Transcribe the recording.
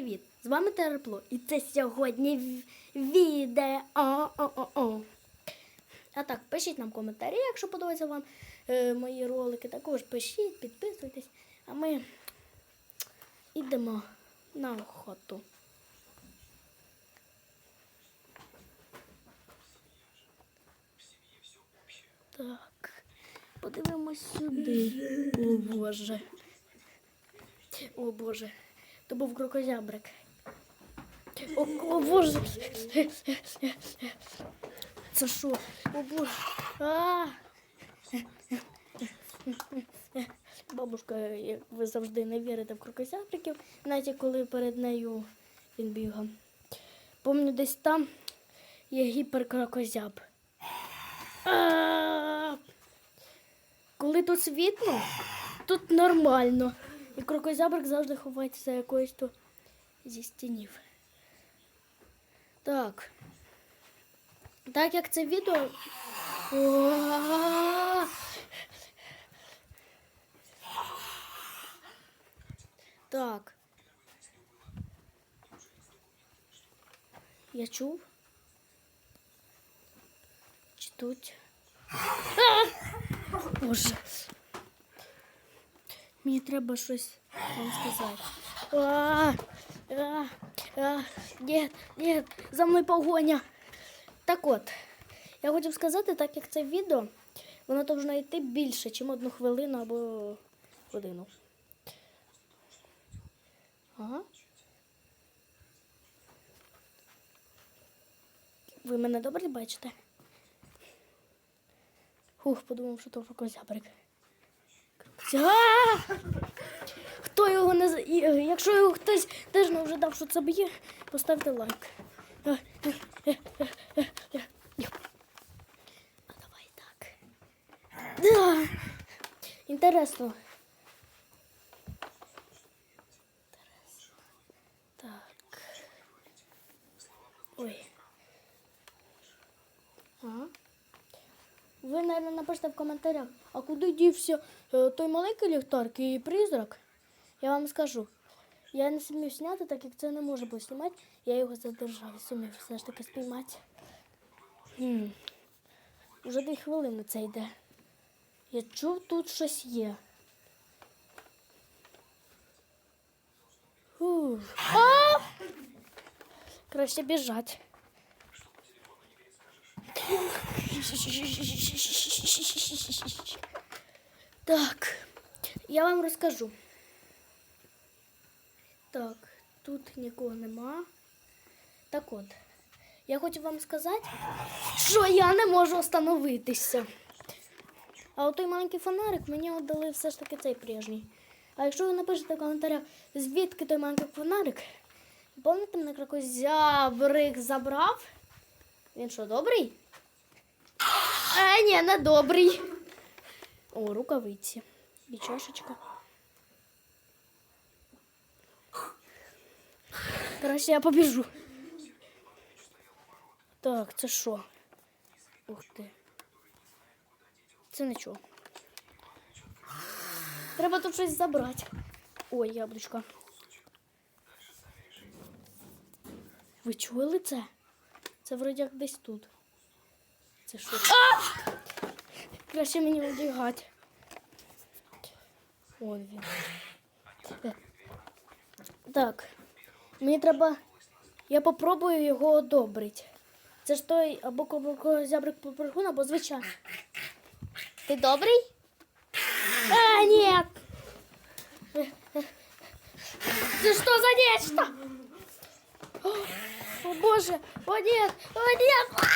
Привіт! З вами Терепло. І це сьогодні відео. О-о-о. А так, пишіть нам коментарі, якщо подобаються вам е, мої ролики. Також пишіть, підписуйтесь. А ми йдемо на охоту. Так, подивимось сюди. О Боже. О Боже. То був крокозябрик. О, о Боже. Це що? О Боже. А! Бабушка, як ви завжди не вірите в крокозябриків, навіть коли перед нею він бігав. Помню, десь там є гіперкрокозяб. Коли тут світло, тут нормально. І крокозябрик завжди ховається за якоюсь то зі стінів. Так. Так як це відео. Так. Я чув. Чи тут? Боже. Мені треба щось вам сказати. А, а, ні, ні, за мною погоня. Так от, я хотів сказати, так як це відео, воно повинно йти більше, ніж одну хвилину або годину. Ага. Ви мене добре бачите? Хух, подумав, що то крокозябрик. А! Хто його не е, Якщо його хтось теж не ожидав, що це б'є, поставте лайк. А, е, е. А давай так. Да. Інтересно. Так. Ой. Ага. Ви, мабуть, напишете в коментарях, а куди дівся е, той маленький ліхтарк і призрак? Я вам скажу. Я не сумів зняти, так як це не може було знімати. Я його задержав і сумів все ж таки спіймати. Хм. Уже дві хвилини це йде. Я чув, тут щось є. Краще біжать. Так, я вам розкажу. Так, тут нікого нема. Так от, я хочу вам сказати, що я не можу остановитися. А от той маленький фонарик мені віддали все ж таки цей прежній. А якщо ви напишете в коментарях, звідки той маленький фонарик, пам'ятаєте, мене крокозябрик забрав? Він що, добрий? А, ні, не добрий. О, рукавиці. І чашечка. Короче, я побіжу. Так, це що? Ух ти. Це нічого. Треба тут щось забрати. Ой, яблучко. Ви чули це? Це вроді як десь тут. Це що? А! Краще мені одягати. Ой він. Так. Мені треба. Я попробую його одобрити. Це ж той або кобрик попригун, або звичайний. Ти добрий? А, ні. Це що за нечто? О, о боже, о нет, о нет!